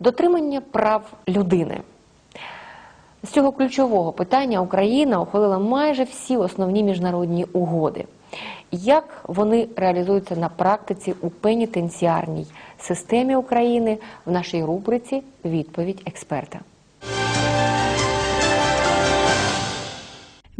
Дотримання прав людини. З цього ключового питання Україна ухвалила майже всі основні міжнародні угоди. Як вони реалізуються на практиці у пенітенціарній системі України в нашій рубриці Відповідь експерта.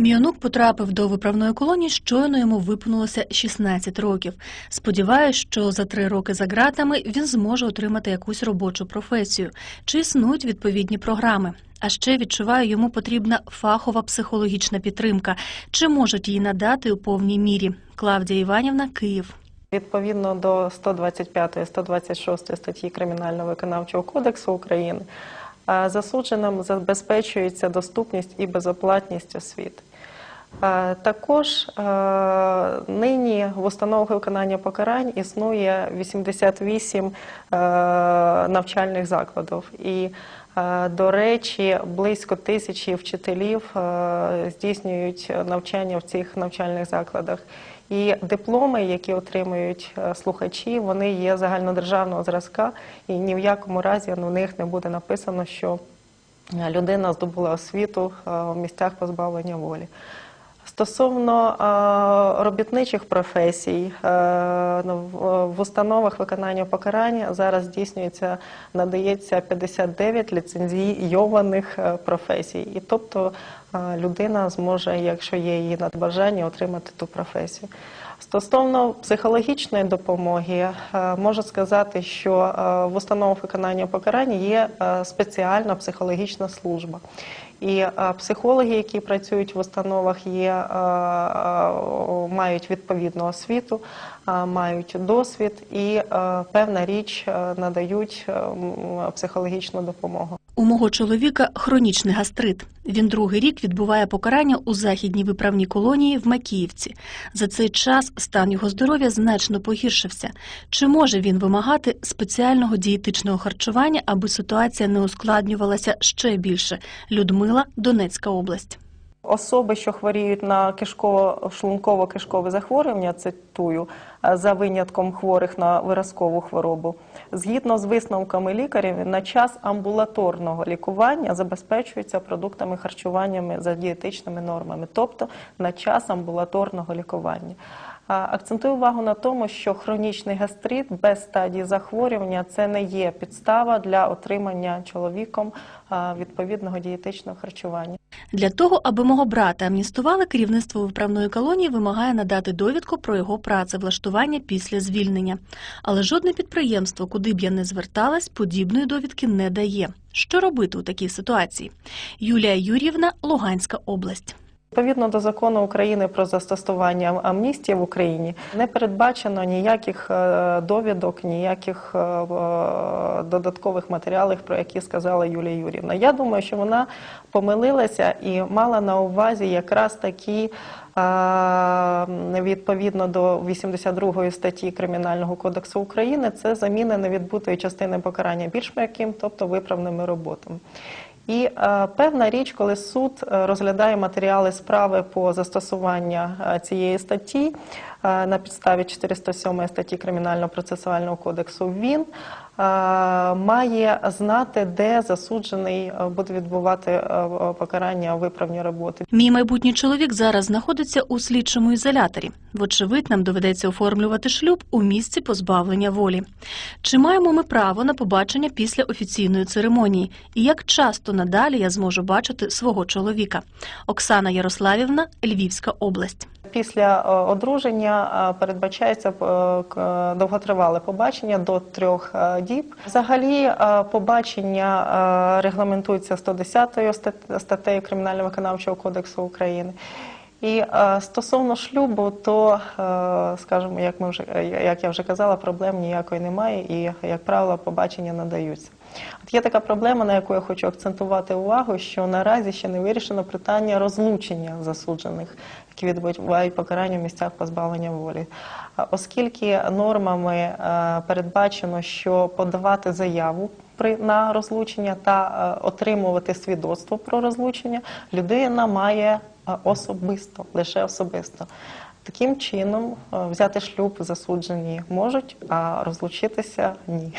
Міонук потрапив до виправної колонії, щойно йому виповнилося 16 років. Сподіваюсь, що за три роки за ґратами він зможе отримати якусь робочу професію. Чи існують відповідні програми? А ще відчуваю, йому потрібна фахова психологічна підтримка. Чи можуть її надати у повній мірі? Клавдія Іванівна, Київ. Відповідно до 125 126 статті Кримінального виконавчого кодексу України засудженим забезпечується доступність і безоплатність освіти. Е, Також е, нині в установах виконання покарань існує 88 е, навчальних закладів. І, до речі, близько тисячі вчителів здійснюють навчання в цих навчальних закладах. І дипломи, які отримують слухачі, вони є загальнодержавного зразка, і ні в якому разі на них не буде написано, що людина здобула освіту в місцях позбавлення волі. Стосовно робітничих професій, е, ну, в в установах виконання покарання зараз здійснюється, надається 59 ліцензійованих е, професій. І тобто е, людина зможе, якщо є її надбажання, отримати ту професію. Стосовно психологічної допомоги, е, можу сказати, що е, в установах виконання покарання є е, спеціальна психологічна служба. І психологи, які працюють в установах, є, мають відповідну освіту, мають досвід і певна річ надають психологічну допомогу. Мого чоловіка хронічний гастрит. Він другий рік відбуває покарання у західній виправній колонії в Макіївці. За цей час стан його здоров'я значно погіршився. Чи може він вимагати спеціального дієтичного харчування, аби ситуація не ускладнювалася ще більше? Людмила, Донецька область. Особи, що хворіють на кишково-шлунково-кишкове захворювання, цитую, е, за винятком хворих на виразкову хворобу, згідно з висновками лікарів, на час амбулаторного лікування забезпечуються продуктами харчуваннями за дієтичними нормами, тобто на час амбулаторного лікування. Акцентую увагу на тому, що хронічний гастрит без стадії захворювання це не є підстава для отримання чоловіком відповідного дієтичного харчування. Для того, аби мого брата амністували, керівництво виправної колонії вимагає надати довідку про його працевлаштування після звільнення. Але жодне підприємство, куди б я не зверталась, подібної довідки не дає. Що робити у такій ситуації? Юлія Юр'ївна, Луганська область. Відповідно до закону України про застосування амністії в Україні не передбачено ніяких е, довідок, ніяких е, е, додаткових матеріалів, про які сказала Юлія Юрівна. Я думаю, що вона помилилася і мала на увазі якраз такі. Відповідно до 82 статті Кримінального кодексу України, це заміна невідбутої частини покарання більш м'яким, тобто виправними роботами. І е, певна річ, коли суд е, розглядає матеріали справи по застосуванню е, цієї статті е, на підставі 407 статті Кримінального процесуального кодексу, він має знати, де засуджений е, буде відбувати е, е, покарання виправні роботи. Мій майбутній чоловік зараз знаходиться у слідчому ізоляторі. Вочевидь, нам доведеться оформлювати шлюб у місці позбавлення волі. Чи маємо ми право на побачення після офіційної церемонії? І як часто надалі я зможу бачити свого чоловіка? Оксана Ярославівна, Львівська область. Після е, одруження е, передбачається е, довготривале побачення до трьох е, діб. Взагалі, е, побачення е, регламентується 110 стат- статтею Кримінального виконавчого кодексу України. І е, стосовно шлюбу, то скажімо, як ми вже як я вже казала, проблем ніякої немає, і як правило, побачення надаються. От є така проблема, на яку я хочу акцентувати увагу, що наразі ще не вирішено питання розлучення засуджених, які відбувають покарання в місцях позбавлення волі. Оскільки нормами е, передбачено, що подавати заяву на розлучення та е, отримувати свідоцтво про розлучення, людина має е, особисто, лише особисто. Таким чином, взяти шлюб засуджені можуть, а розлучитися ні.